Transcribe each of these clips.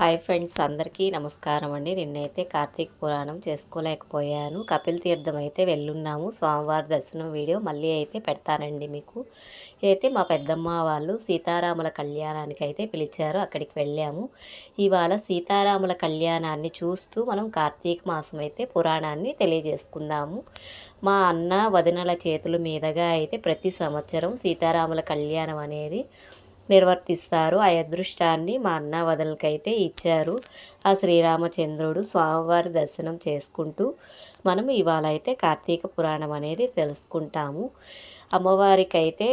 Hi friends అందరికీ నమస్కారం అండి. నిన్నైతే కార్తీక పురాణం చేసుకోలేకపోయాను. కపిల్ తీర్థం అయితే వెళ్ళున్నాము. స్వామివారి దర్శనం వీడియో మళ్ళీ అయితే పెడతానండి మీకు. ఇదైతే మా పెద్దమ్మ వాళ్ళు సీతారాముల కళ్యాణానికి అయితే పిలిచారు. అక్కడికి వెళ్ళాము. ఇవాళ సీతారాముల కళ్యాణాన్ని చూస్తూ మనం కార్తీక మాసం అయితే పురాణాన్ని తెలియజేసుకుందాము. మా అన్న వదినల చేతుల మీదుగా అయితే ప్రతి సంవత్సరం సీతారాముల కళ్యాణం అనేది నిర్వర్తిస్తారు. ఆ అదృష్టాన్ని మా అన్న వదలకైతే ఇచ్చారు. ఆ శ్రీరామచంద్రుడు స్వామివారి దర్శనం చేసుకుంటూ మనం ఇవాళ అయితే కార్తీక పురాణం అనేది తెలుసుకుంటాము. అమ్మవారికి అయితే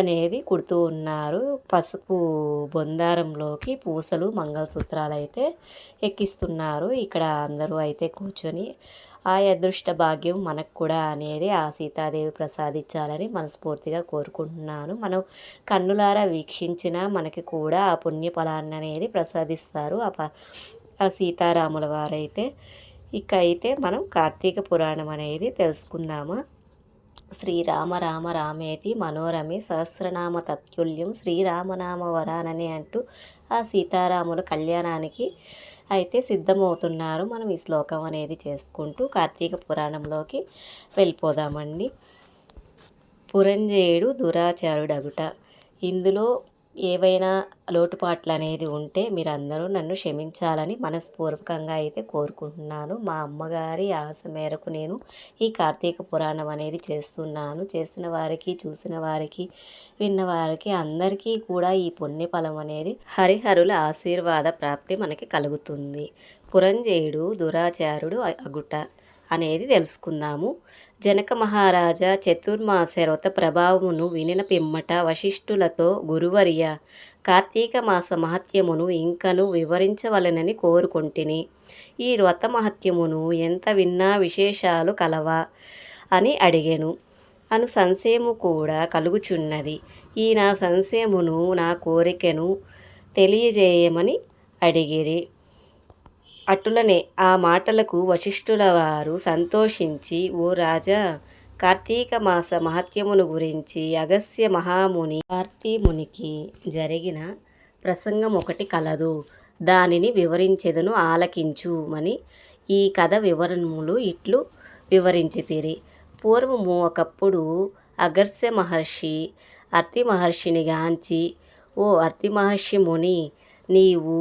అనేది కుడుతూ ఉన్నారు. పసుపు బొందారంలోకి పూసలు మంగళసూత్రాలు అయితే ఎక్కిస్తున్నారు. ఇక్కడ అందరూ అయితే కూర్చొని ఆ అదృష్ట భాగ్యం మనకు కూడా అనేది ఆ సీతాదేవి ప్రసాదించాలని మనస్ఫూర్తిగా కోరుకుంటున్నాను. మనం కన్నులారా వీక్షించిన మనకి కూడా ఆ పుణ్య ఫలాన్ని అనేది ప్రసాదిస్తారు ఆ ప ఆ సీతారాముల వారైతే. ఇక అయితే మనం కార్తీక పురాణం అనేది తెలుసుకుందామా? శ్రీరామ రామ రామేతి మనోరమి సహస్రనామ తత్తుల్యం శ్రీరామనామ వరానని అంటూ ఆ సీతారాముల కళ్యాణానికి అయితే సిద్ధమవుతున్నారు. మనం ఈ శ్లోకం అనేది చేసుకుంటూ కార్తీక పురాణంలోకి వెళ్ళిపోదామండి. పురంజేయుడు దురాచారుడగుట. ఇందులో ఏవైనా లోటుపాట్లు అనేది ఉంటే మీరందరూ నన్ను క్షమించాలని మనస్పూర్వకంగా అయితే కోరుకుంటున్నాను. మా అమ్మగారి ఆశ మేరకు నేను ఈ కార్తీక పురాణం అనేది చేస్తున్నాను. చేసిన వారికి చూసిన వారికి విన్న వారికి అందరికీ కూడా ఈ పుణ్యఫలం అనేది హరిహరుల ఆశీర్వాద ప్రాప్తి మనకి కలుగుతుంది. పురంజేయుడు దురాచారుడు అగుట అనేది తెలుసుకుందాము. జనక మహారాజా చతుర్మాస వ్రత ప్రభావమును వినిన పిమ్మట వశిష్ఠులతో గురువర్య కార్తీక మాస మహత్యమును ఇంకను వివరించవలనని కోరుకుంటుని. ఈ వ్రత మహత్యమును ఎంత విన్నా విశేషాలు కలవా అని అడిగాను. అను సంశయము కూడా కలుగుచున్నది. ఈ నా సంశయమును నా కోరికను తెలియజేయమని అడిగిరి. అటులనే ఆ మాటలకు వశిష్ఠుల వారు సంతోషించి ఓ రాజా కార్తీక మాస మహత్యమును గురించి అగస్య మహాముని కార్తీమునికి జరిగిన ప్రసంగం ఒకటి కలదు. దానిని వివరించెదను ఆలకించుమని ఈ కథ వివరణములు ఇట్లు వివరించితిరి. పూర్వము ఒకప్పుడు అగర్స్య మహర్షి అర్తి మహర్షిని గాంచి ఓ అర్తి మహర్షి ముని నీవు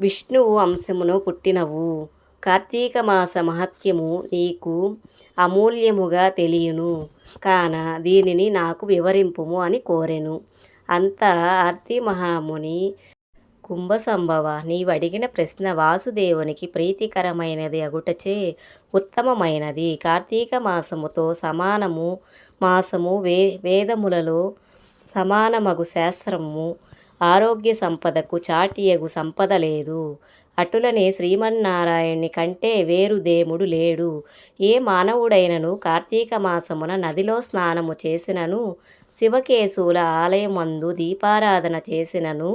విష్ణువు అంశమును పుట్టినవు. కార్తీక మాస మహత్యము నీకు అమూల్యముగా తెలియను. కాన దీనిని నాకు వివరింపుము అని కోరెను. అంత ఆర్తి మహాముని కుంభసంభవ. నీవడిగిన ప్రశ్న వాసుదేవునికి ప్రీతికరమైనది అగుటచే ఉత్తమమైనది. కార్తీక మాసముతో సమానము మాసము వే వేదములలో సమానమగు శాస్త్రము ఆరోగ్య సంపదకు చాటియగు సంపద లేదు. అటులనే శ్రీమన్నారాయణ్ణి కంటే వేరు దేముడు లేడు. ఏ మానవుడైనను కార్తీక మాసమున నదిలో స్నానము చేసినను శివకేశుల ఆలయమందు దీపారాధన చేసినను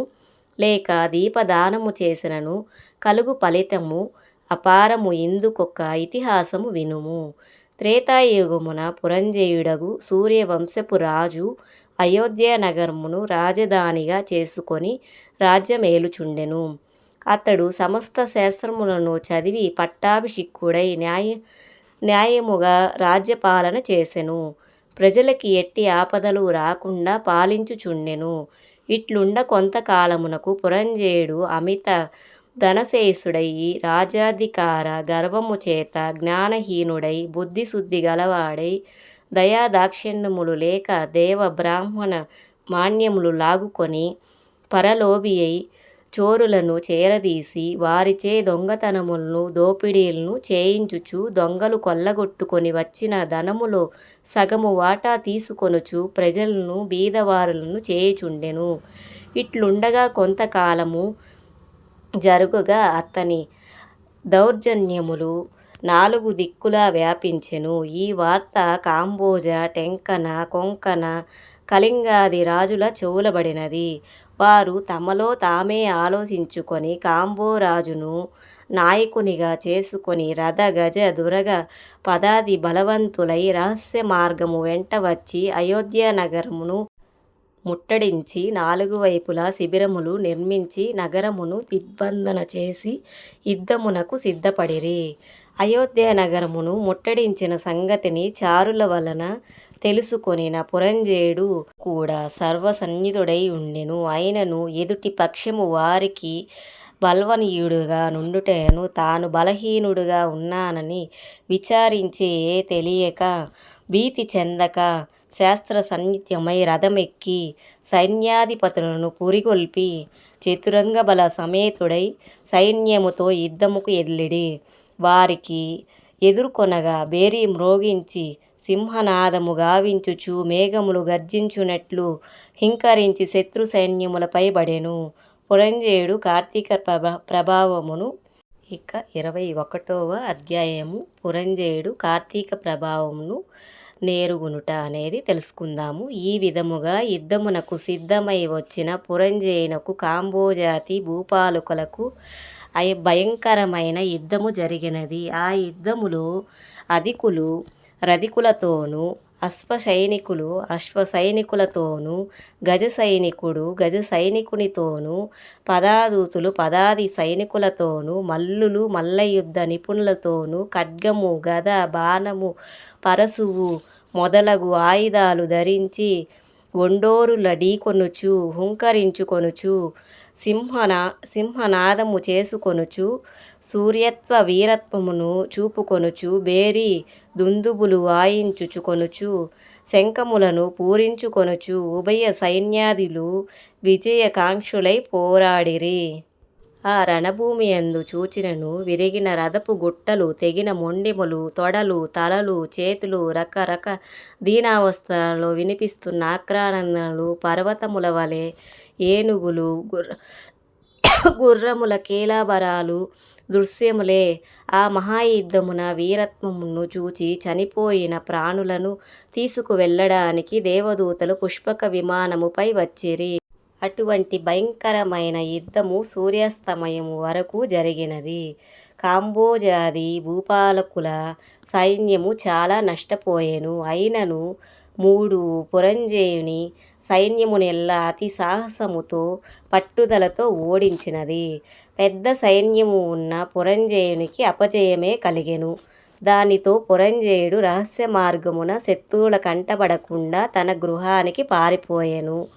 లేక దీపదానము చేసినను కలుగు ఫలితము అపారము ఇందుకొక ఇతిహాసము వినుము. త్రేతాయుగమున పురంజయుడగు సూర్యవంశపు రాజు అయోధ్య నగరమును రాజధానిగా చేసుకొని రాజ్యమేలుచుండెను అతడు సమస్త శాస్త్రములను చదివి పట్టాభిషిక్కుడై న్యాయ న్యాయముగా రాజ్యపాలన చేసెను. ప్రజలకి ఎట్టి ఆపదలు రాకుండా పాలించుచుండెను. ఇట్లుండ కొంతకాలమునకు పురంజేయుడు అమిత ధనశేషుడయి రాజాధికార గర్వము చేత జ్ఞానహీనుడై బుద్ధిశుద్ధి గలవాడై దయాదాక్షిణ్యములు లేక దేవ బ్రాహ్మణ మాన్యములు లాగుకొని పరలోభి అయి చోరులను చేరదీసి వారిచే దొంగతనములను దోపిడీలను చేయించుచు దొంగలు కొల్లగొట్టుకొని వచ్చిన ధనములో సగము వాటా తీసుకొనుచు ప్రజలను బీదవారులను చేయుచుండెను. ఇట్లుండగా కొంతకాలము జరుగుగా అతని దౌర్జన్యములు నాలుగు దిక్కులా వ్యాపించెను. ఈ వార్త కాంబోజ టెంకన కొంకణ కళింగాది రాజుల చెవులబడినది. వారు తమలో తామే ఆలోచించుకొని కాంబోరాజును నాయకునిగా చేసుకొని రథ గజ దురగ పదాది బలవంతులై రహస్య మార్గము వెంట వచ్చి అయోధ్య నగరమును ముట్టడించి నాలుగు వైపులా శిబిరములు నిర్మించి నగరమును దిగ్బంధన చేసి యుద్ధమునకు సిద్ధపడిరి. అయోధ్య నగరమును ముట్టడించిన సంగతిని చారుల వలన తెలుసుకొనిన పురంజేయుడు కూడా సర్వసన్నిధుడై ఉండెను. అయినను ఎదుటి పక్షము వారికి బల్వనీయుడుగా నుండుటను తాను బలహీనుడుగా ఉన్నానని విచారించే తెలియక భీతి చెందక శాస్త్ర సన్నిత్యమై రథమెక్కి సైన్యాధిపతులను పురిగొల్పి చతురంగ బల సమేతుడై సైన్యముతో యుద్ధముకు ఎల్లిడి వారికి ఎదుర్కొనగా బేరీ మ్రోగించి సింహనాదము గావించుచు మేఘములు గర్జించునట్లు హింకరించి శత్రు సైన్యములపై బడెను పురంజేయుడు కార్తీక ప్రభ ప్రభావమును ఇక ఇరవై ఒకటవ అధ్యాయము. పురంజేయుడు కార్తీక ప్రభావమును నేరుగునుట అనేది తెలుసుకుందాము. ఈ విధముగా యుద్ధమునకు సిద్ధమై వచ్చిన పురంజేయునకు కాంబోజాతి భూపాలకులకు అయ భయంకరమైన యుద్ధము జరిగినది. ఆ యుద్ధములో అధికులు రధికులతోనూ అశ్వ సైనికులు అశ్వ సైనికులతోనూ గజ సైనికుడు గజ సైనికునితోనూ పదాదూతులు పదాది సైనికులతోనూ మల్లులు మల్లయుద్ధ నిపుణులతోనూ ఖడ్గము గద బాణము పరశువు మొదలగు ఆయుధాలు ధరించి ఒండోరుల ఢీకొనుచు హుంకరించుకొనుచు సింహనా సింహనాదము చేసుకొనుచు సూర్యత్వ వీరత్వమును చూపుకొనుచు బేరి దుందుబులు వాయించుచుకొనుచు శంఖములను పూరించుకొనుచు ఉభయ సైన్యాదులు విజయకాంక్షులై పోరాడిరి. ఆ రణభూమి యందు చూచినను విరిగిన రథపు గుట్టలు తెగిన మొండిములు తొడలు తలలు చేతులు రకరక దీనావస్థలలో వినిపిస్తున్న ఆక్రానందనలు పర్వతముల వలె ఏనుగులు గుర్ర గుర్రముల కీలాబరాలు దృశ్యములే. ఆ మహాయుద్ధమున వీరత్వమును చూచి చనిపోయిన ప్రాణులను తీసుకువెళ్ళడానికి దేవదూతలు పుష్పక విమానముపై వచ్చిరి. అటువంటి భయంకరమైన యుద్ధము సూర్యాస్తమయం వరకు జరిగినది. కాంబోజాది భూపాలకుల సైన్యము చాలా నష్టపోయెను. అయినను మూడు పురంజేయుని సైన్యమునెల్లా అతి సాహసముతో పట్టుదలతో ఓడించినది. పెద్ద సైన్యము ఉన్న పురంజేయునికి అపజయమే కలిగెను. దానితో పురంజేయుడు రహస్య మార్గమున శత్రువుల కంటబడకుండా తన గృహానికి పారిపోయెను.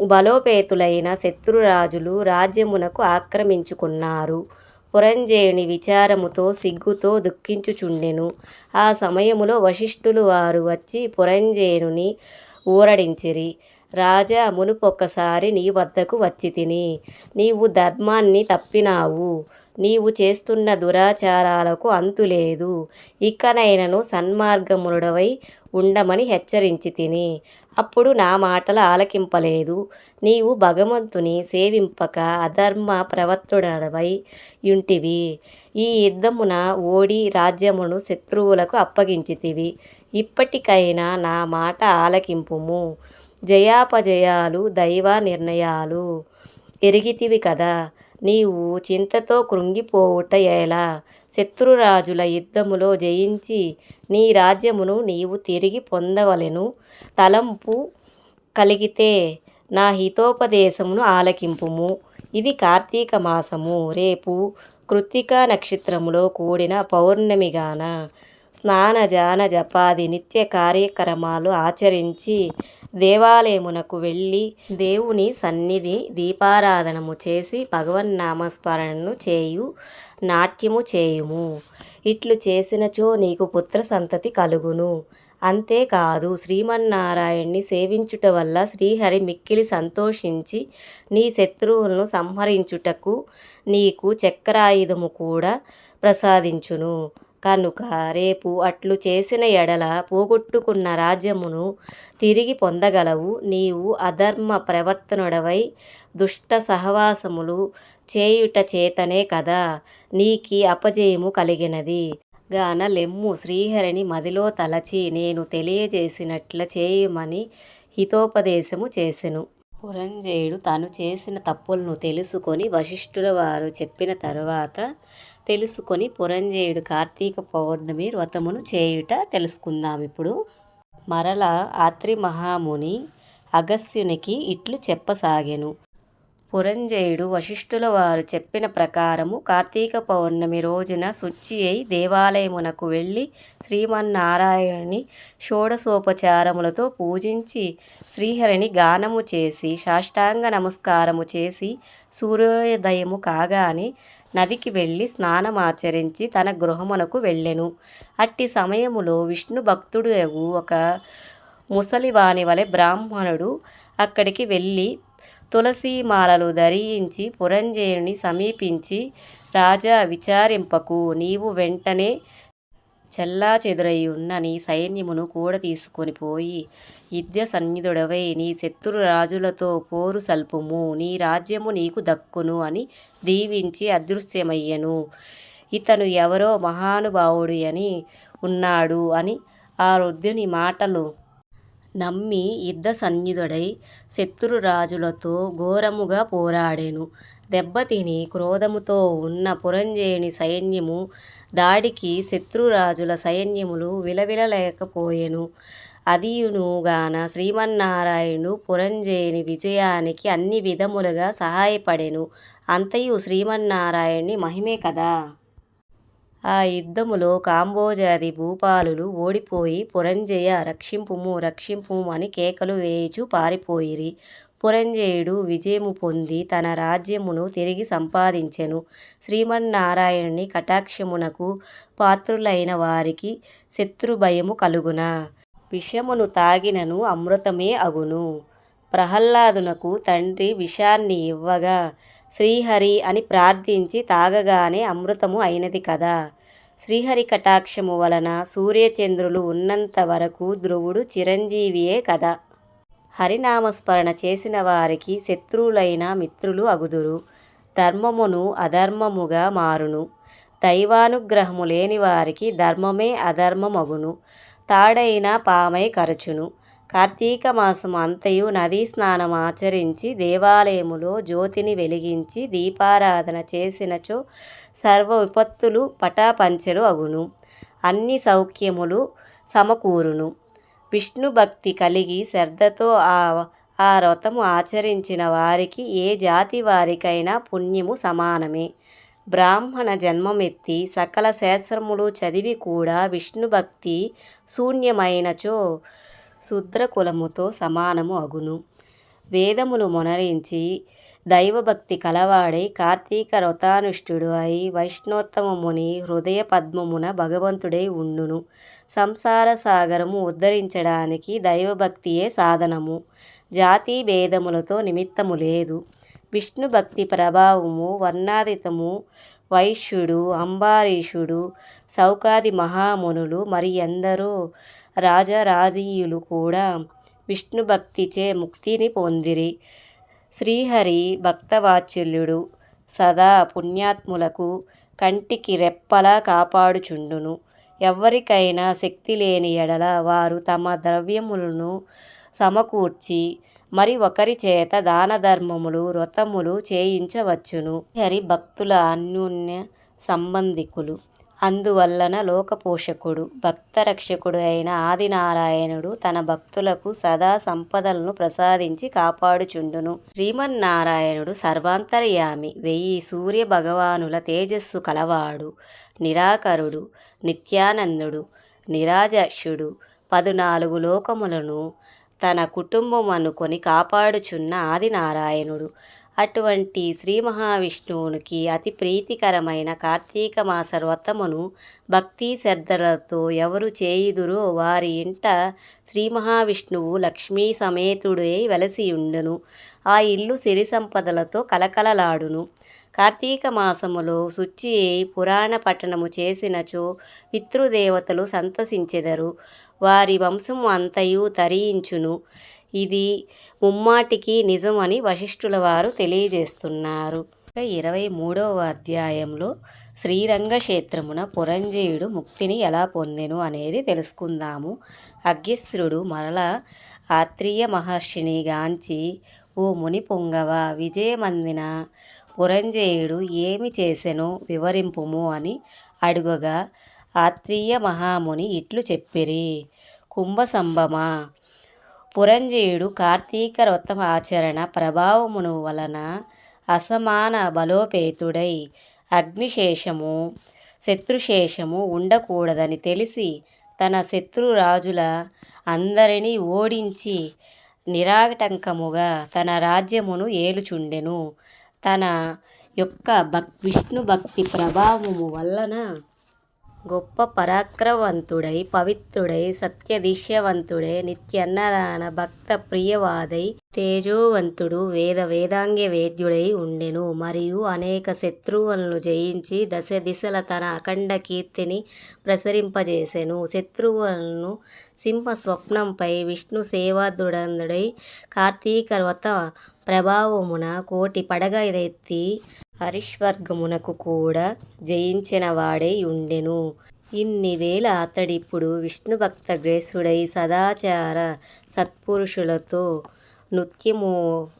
బలోపేతులైన శత్రురాజులు రాజ్యమునకు ఆక్రమించుకున్నారు. పురంజేయుని విచారముతో సిగ్గుతో దుఃఖించుచుండెను. ఆ సమయములో వశిష్ఠులు వారు వచ్చి పురంజేయుని ఊరడించిరి. రాజా మునుపొక్కసారి నీ వద్దకు వచ్చి తిని నీవు ధర్మాన్ని తప్పినావు. నీవు చేస్తున్న దురాచారాలకు అంతులేదు ఇకనైనను సన్మార్గమునుడవై ఉండమని హెచ్చరించి తిని అప్పుడు నా మాటలు ఆలకింపలేదు. నీవు భగవంతుని సేవింపక అధర్మ ప్రవర్తుడవై యుంటివి. ఈ యుద్ధమున ఓడి రాజ్యమును శత్రువులకు అప్పగించితివి. ఇప్పటికైనా నా మాట ఆలకింపుము. జయాపజయాలు దైవ నిర్ణయాలు ఎరిగితివి కదా. నీవు చింతతో కృంగిపోవుట ఎలా? శత్రురాజుల యుద్ధములో జయించి నీ రాజ్యమును నీవు తిరిగి పొందవలెను. తలంపు కలిగితే నా హితోపదేశమును ఆలకింపుము. ఇది కార్తీక మాసము. రేపు కృత్తిక నక్షత్రములో కూడిన పౌర్ణమిగాన స్నాన జాన జపాది నిత్య కార్యక్రమాలు ఆచరించి దేవాలయమునకు వెళ్ళి దేవుని సన్నిధి దీపారాధనము చేసి భగవన్నామస్మరణను చేయు నాట్యము చేయుము. ఇట్లు చేసినచో నీకు పుత్ర సంతతి కలుగును. అంతేకాదు శ్రీమన్నారాయణ్ణి సేవించుట వల్ల శ్రీహరి మిక్కిలి సంతోషించి నీ శత్రువులను సంహరించుటకు నీకు చక్రాయుధము కూడా ప్రసాదించును. కనుక రేపు అట్లు చేసిన ఎడల పోగొట్టుకున్న రాజ్యమును తిరిగి పొందగలవు. నీవు అధర్మ ప్రవర్తనుడవై దుష్ట సహవాసములు చేయుట చేతనే కదా నీకి అపజయము కలిగినది. గాన లెమ్ము శ్రీహరిని మదిలో తలచి నేను తెలియజేసినట్ల చేయమని హితోపదేశము చేసెను. పురంజయుడు తాను చేసిన తప్పులను తెలుసుకొని వశిష్ఠుల వారు చెప్పిన తరువాత తెలుసుకొని పురంజేయుడు కార్తీక పౌర్ణమి వ్రతమును చేయుట తెలుసుకుందాం ఇప్పుడు. మరల ఆత్రి మహాముని అగస్త్యునికి ఇట్లు చెప్పసాగెను. పురంజయుడు వశిష్ఠుల వారు చెప్పిన ప్రకారము కార్తీక పౌర్ణమి రోజున శుచి అయి దేవాలయమునకు వెళ్ళి శ్రీమన్నారాయణుని షోడశోపచారములతో పూజించి శ్రీహరిని గానము చేసి సాష్టాంగ నమస్కారము చేసి సూర్యోదయము కాగానే నదికి వెళ్ళి స్నానమాచరించి తన గృహమునకు వెళ్ళెను. అట్టి సమయములో విష్ణు భక్తుడు ఒక ముసలివాని వలె బ్రాహ్మణుడు అక్కడికి వెళ్ళి తులసీమాలలు ధరించి పురంజయుని సమీపించి రాజా విచారింపకు నీవు వెంటనే చెల్లాచెదురయ్యున్న నీ సైన్యమును కూడా తీసుకొని పోయి యుద్ధ సన్నిధుడవై నీ శత్రు రాజులతో పోరు సల్పుము. నీ రాజ్యము నీకు దక్కును అని దీవించి అదృశ్యమయ్యను. ఇతను ఎవరో మహానుభావుడు అని ఉన్నాడు అని ఆ వృద్ధుని మాటలు నమ్మి యుద్ధ సన్నిధుడై శత్రురాజులతో ఘోరముగా పోరాడెను. దెబ్బతిని క్రోధముతో ఉన్న పురంజేయుని సైన్యము దాడికి శత్రురాజుల సైన్యములు విలవిలలేకపోయెను. అదియునుగాన శ్రీమన్నారాయణుడు పురంజేయుని విజయానికి అన్ని విధములుగా సహాయపడెను. అంతయు శ్రీమన్నారాయణుని మహిమే కదా. ఆ యుద్ధములో కాంబోజాది భూపాలులు ఓడిపోయి పురంజయ రక్షింపుము రక్షింపుము అని కేకలు వేయుచు పారిపోయిరి. పురంజయుడు విజయము పొంది తన రాజ్యమును తిరిగి సంపాదించెను. శ్రీమన్నారాయణుని కటాక్షమునకు పాత్రులైన వారికి శత్రుభయము కలుగున. విషమును తాగినను అమృతమే అగును. ప్రహ్లాదునకు తండ్రి విషాన్ని ఇవ్వగా శ్రీహరి అని ప్రార్థించి తాగగానే అమృతము అయినది కదా. శ్రీహరి కటాక్షము వలన సూర్యచంద్రులు ఉన్నంత వరకు ధ్రువుడు చిరంజీవియే కదా. హరినామస్మరణ చేసిన వారికి శత్రువులైన మిత్రులు అగుదురు. ధర్మమును అధర్మముగా మారును. దైవానుగ్రహము లేని వారికి ధర్మమే అధర్మమగును. తాడైన పామై కరచును. కార్తీక మాసం అంతయు నదీ స్నానం ఆచరించి దేవాలయములో జ్యోతిని వెలిగించి దీపారాధన చేసినచో సర్వ విపత్తులు పటాపంచలు అగును. అన్ని సౌఖ్యములు సమకూరును. విష్ణు భక్తి కలిగి శ్రద్ధతో ఆ ఆ వ్రతము ఆచరించిన వారికి ఏ జాతి వారికైనా పుణ్యము సమానమే. బ్రాహ్మణ జన్మమెత్తి సకల శాస్త్రములు చదివి కూడా విష్ణు భక్తి శూన్యమైనచో శూద్రకులముతో సమానము అగును. వేదములు మొనరించి దైవభక్తి కలవాడై కార్తీక వ్రతానుష్ఠుడు అయి వైష్ణోత్తమముని హృదయ పద్మమున భగవంతుడై ఉండును. సంసార సాగరము ఉద్ధరించడానికి దైవభక్తియే సాధనము. జాతి భేదములతో నిమిత్తము లేదు. విష్ణు భక్తి ప్రభావము వర్ణాదితము వైశ్యుడు అంబారీషుడు సౌకాది మహామునులు మరి ఎందరో రాజరాజీయులు కూడా విష్ణు భక్తిచే ముక్తిని పొందిరి. శ్రీహరి భక్తవాత్సల్యుడు సదా పుణ్యాత్ములకు కంటికి రెప్పలా కాపాడుచుండును. ఎవరికైనా శక్తి లేని ఎడల వారు తమ ద్రవ్యములను సమకూర్చి మరి ఒకరి చేత దాన ధర్మములు వ్రతములు చేయించవచ్చును. హరి భక్తుల అన్యోన్య సంబంధికులు. అందువల్లన లోకపోషకుడు భక్తరక్షకుడు అయిన ఆదినారాయణుడు తన భక్తులకు సదా సంపదలను ప్రసాదించి కాపాడుచుండును. శ్రీమన్నారాయణుడు సర్వాంతర్యామి వెయ్యి సూర్య భగవానుల తేజస్సు కలవాడు నిరాకరుడు నిత్యానందుడు నిరాజక్షుడు పదునాలుగు లోకములను తన కుటుంబం అనుకొని కాపాడుచున్న ఆదినారాయణుడు. అటువంటి శ్రీ మహావిష్ణువునికి అతి ప్రీతికరమైన కార్తీక మాస వ్రతమును భక్తి శ్రద్ధలతో ఎవరు చేయుదురో వారి ఇంట శ్రీ మహావిష్ణువు లక్ష్మీ సమేతుడై వెలసియుండును. ఆ ఇల్లు సిరి సంపదలతో కలకలలాడును. కార్తీక మాసములో శుచి పురాణ పట్టణము చేసినచో పితృదేవతలు సంతసించెదరు. వారి వంశము అంతయు తరించును. ఇది ముమ్మాటికి నిజమని వశిష్ఠుల వారు తెలియజేస్తున్నారు. ఇరవై మూడవ అధ్యాయంలో శ్రీరంగ క్షేత్రమున పురంజయుడు ముక్తిని ఎలా పొందెను అనేది తెలుసుకుందాము. అగ్యశ్రుడు మరల ఆత్రేయ మహర్షిని గాంచి ఓ ముని పొంగవ విజయమందిన పురంజయుడు ఏమి చేసెనో వివరింపుము అని అడుగగా ఆత్రేయ మహాముని ఇట్లు చెప్పిరి. కుంభసంభమ. పురంజేయుడు కార్తీక వ్రతం ఆచరణ ప్రభావమును వలన అసమాన బలోపేతుడై అగ్నిశేషము శత్రుశేషము ఉండకూడదని తెలిసి తన శత్రురాజుల అందరినీ ఓడించి నిరాటంకముగా తన రాజ్యమును ఏలుచుండెను. తన యొక్క భక్ విష్ణు భక్తి ప్రభావము వలన గొప్ప పరాక్రమవంతుడై పవిత్రుడై సత్యదిశ్యవంతుడై నిత్యన్నదాన భక్త ప్రియవాదై తేజోవంతుడు వేద వేదాంగ వేద్యుడై ఉండెను. మరియు అనేక శత్రువులను జయించి దశ దిశల తన అఖండ కీర్తిని ప్రసరింపజేసెను. శత్రువులను సింహ స్వప్నంపై విష్ణు సేవాదుడందుడై కార్తీక వ్రత ప్రభావమున కోటి పడగ ఎత్తి హరిష్వర్గమునకు కూడా జయించిన వాడై ఉండెను ఇన్ని వేల అతడిప్పుడు విష్ణుభక్త గ్రేసుడై సదాచార సత్పురుషులతో నృత్యము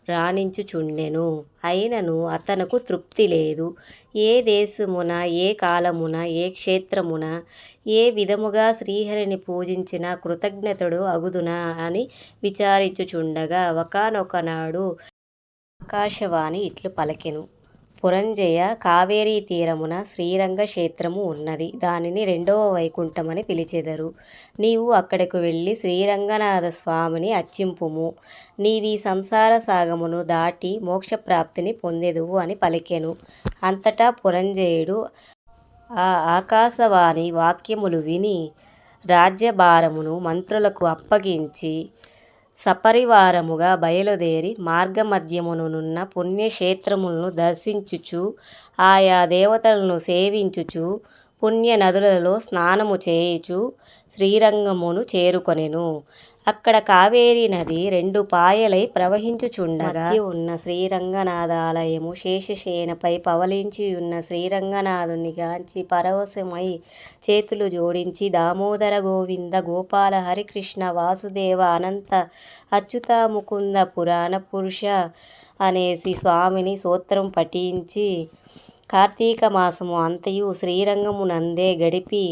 రాణించుచుండెను. అయినను అతనకు తృప్తి లేదు. ఏ దేశమున ఏ కాలమున ఏ క్షేత్రమున ఏ విధముగా శ్రీహరిని పూజించిన కృతజ్ఞతడు అగుదునా అని విచారించుచుండగా ఒకానొకనాడు ఆకాశవాణి ఇట్లు పలికెను. పురంజయ కావేరీ తీరమున శ్రీరంగ క్షేత్రము ఉన్నది. దానిని రెండవ వైకుంఠమని పిలిచెదరు. నీవు అక్కడకు వెళ్ళి శ్రీరంగనాథ స్వామిని అర్చింపుము. నీవి సంసార సాగమును దాటి మోక్షప్రాప్తిని పొందెదువు అని పలికెను. అంతటా పురంజయుడు ఆ ఆకాశవాణి వాక్యములు విని రాజ్యభారమును మంత్రులకు అప్పగించి సపరివారముగా బయలుదేరి మార్గమధ్యమునున్న పుణ్యక్షేత్రములను దర్శించుచు ఆయా దేవతలను సేవించుచు పుణ్య నదులలో స్నానము చేయుచు శ్రీరంగమును చేరుకొనెను. అక్కడ కావేరీ నది రెండు పాయలై ప్రవహించుచుండగా ఉన్న శ్రీరంగనాథాలయము శేషశయనపై పవలించి ఉన్న శ్రీరంగనాథుని గాంచి పరవశమై చేతులు జోడించి దామోదర గోవింద గోపాల హరికృష్ణ వాసుదేవ అనంత అచ్యుత ముకుంద పురాణ పురుష అనేసి స్వామిని సూత్రం పఠించి కార్తీక మాసము అంతయు శ్రీరంగమునందే గడిపి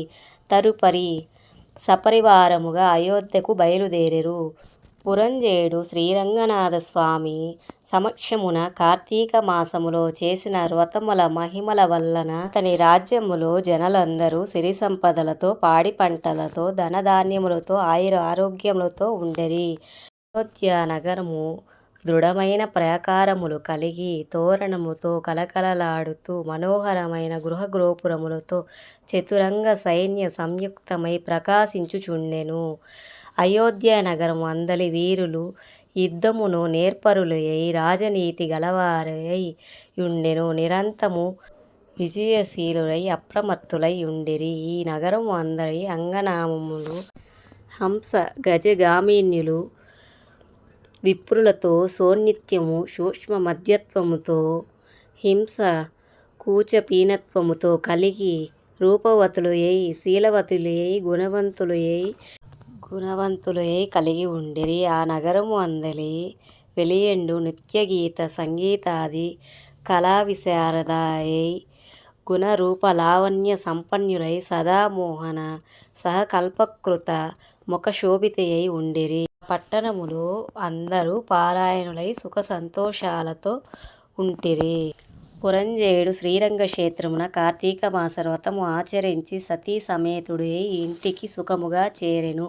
తరుపరి సపరివారముగా అయోధ్యకు బయలుదేరెరు. పురంజేయుడు శ్రీరంగనాథ స్వామి సమక్షమున కార్తీక మాసములో చేసిన వ్రతముల మహిమల వల్లన అతని రాజ్యములో జనలందరూ సిరి సంపదలతో పాడి పంటలతో ధనధాన్యములతో ఆయుర ఆరోగ్యములతో ఉండరి. అయోధ్య నగరము దృఢమైన ప్రాకారములు కలిగి తోరణముతో కలకలలాడుతూ మనోహరమైన గృహగోపురములతో చతురంగ సైన్య సంయుక్తమై ప్రకాశించుచుండెను. అయోధ్య నగరం అందలి వీరులు యుద్ధమును నేర్పరులై రాజనీతి గలవారై యుండెను. నిరంతము విజయశీలురై అప్రమత్తులై ఉండిరి ఈ నగరము అందరి అంగనామములు హంస గజగామిన్యులు విప్రులతో సౌన్నిత్యము సూక్ష్మ మధ్యత్వముతో హింస కూచపీనత్వముతో కలిగి రూపవతులయ్యి శీలవతులయ్యి గుణవంతులయ్యి గుణవంతులయ్యి కలిగి ఉండిరి. ఆ నగరము అందలి వెలియండు నృత్యగీత సంగీతాది కళా విశారదాయై గుణరూప లావణ్య సంపన్నులై సదామోహన సహకల్పకృత ముఖశోభితయై ఉండిరి. పట్టణములో అందరూ పారాయణులై సుఖ సంతోషాలతో ఉంటిరి. పురంజయుడు శ్రీరంగ క్షేత్రమున కార్తీక మాస వ్రతము ఆచరించి సతీ సమేతుడై ఇంటికి సుఖముగా చేరెను.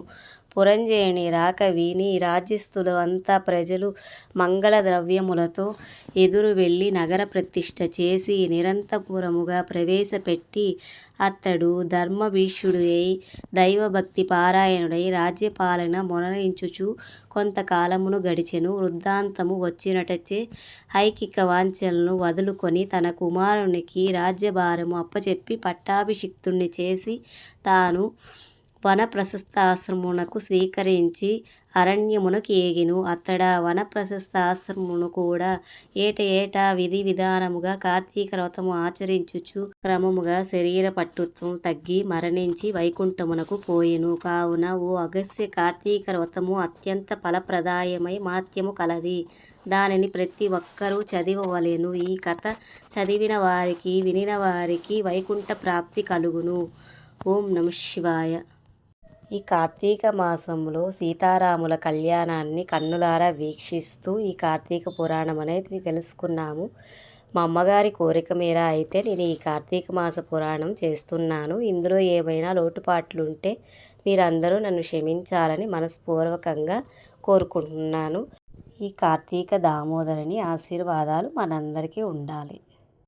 పురంజేయుని రాక విని రాజ్యస్థులు అంతా ప్రజలు మంగళ ద్రవ్యములతో ఎదురు వెళ్ళి నగర ప్రతిష్ఠ చేసి నిరంతపురముగా ప్రవేశపెట్టి అతడు ధర్మభీషుడై దైవభక్తి పారాయణుడై రాజ్యపాలన మొనరించుచు కొంతకాలమును గడిచెను. వృద్ధాంతము వచ్చినటచే ఐకిక వాంఛలను వదులుకొని తన కుమారునికి రాజ్యభారము అప్పచెప్పి పట్టాభిషిక్తుణ్ణి చేసి తాను వనప్రశస్థాశ్రమునకు స్వీకరించి అరణ్యమునకు ఏగెను. అత్తడ వనప్రశస్థాశ్రమును కూడా ఏట ఏటా విధి విధానముగా కార్తీక వ్రతము ఆచరించుచు క్రమముగా శరీర పట్టుత్వం తగ్గి మరణించి వైకుంఠమునకు పోయెను. కావున ఓ అగస్య కార్తీక వ్రతము అత్యంత ఫలప్రదాయమై మాత్యము కలది. దానిని ప్రతి ఒక్కరూ చదివవలెను. ఈ కథ చదివిన వారికి వినిన వారికి వైకుంఠ ప్రాప్తి కలుగును. ఓం నమ శివాయ. ఈ కార్తీక మాసంలో సీతారాముల కళ్యాణాన్ని కన్నులారా వీక్షిస్తూ ఈ కార్తీక పురాణం అనేది తెలుసుకున్నాము. మా అమ్మగారి కోరిక మేర అయితే నేను ఈ కార్తీక మాస పురాణం చేస్తున్నాను. ఇందులో ఏమైనా లోటుపాట్లు ఉంటే మీరందరూ నన్ను క్షమించాలని మనస్పూర్వకంగా కోరుకుంటున్నాను. ఈ కార్తీక దామోదరుని ఆశీర్వాదాలు మనందరికీ ఉండాలి.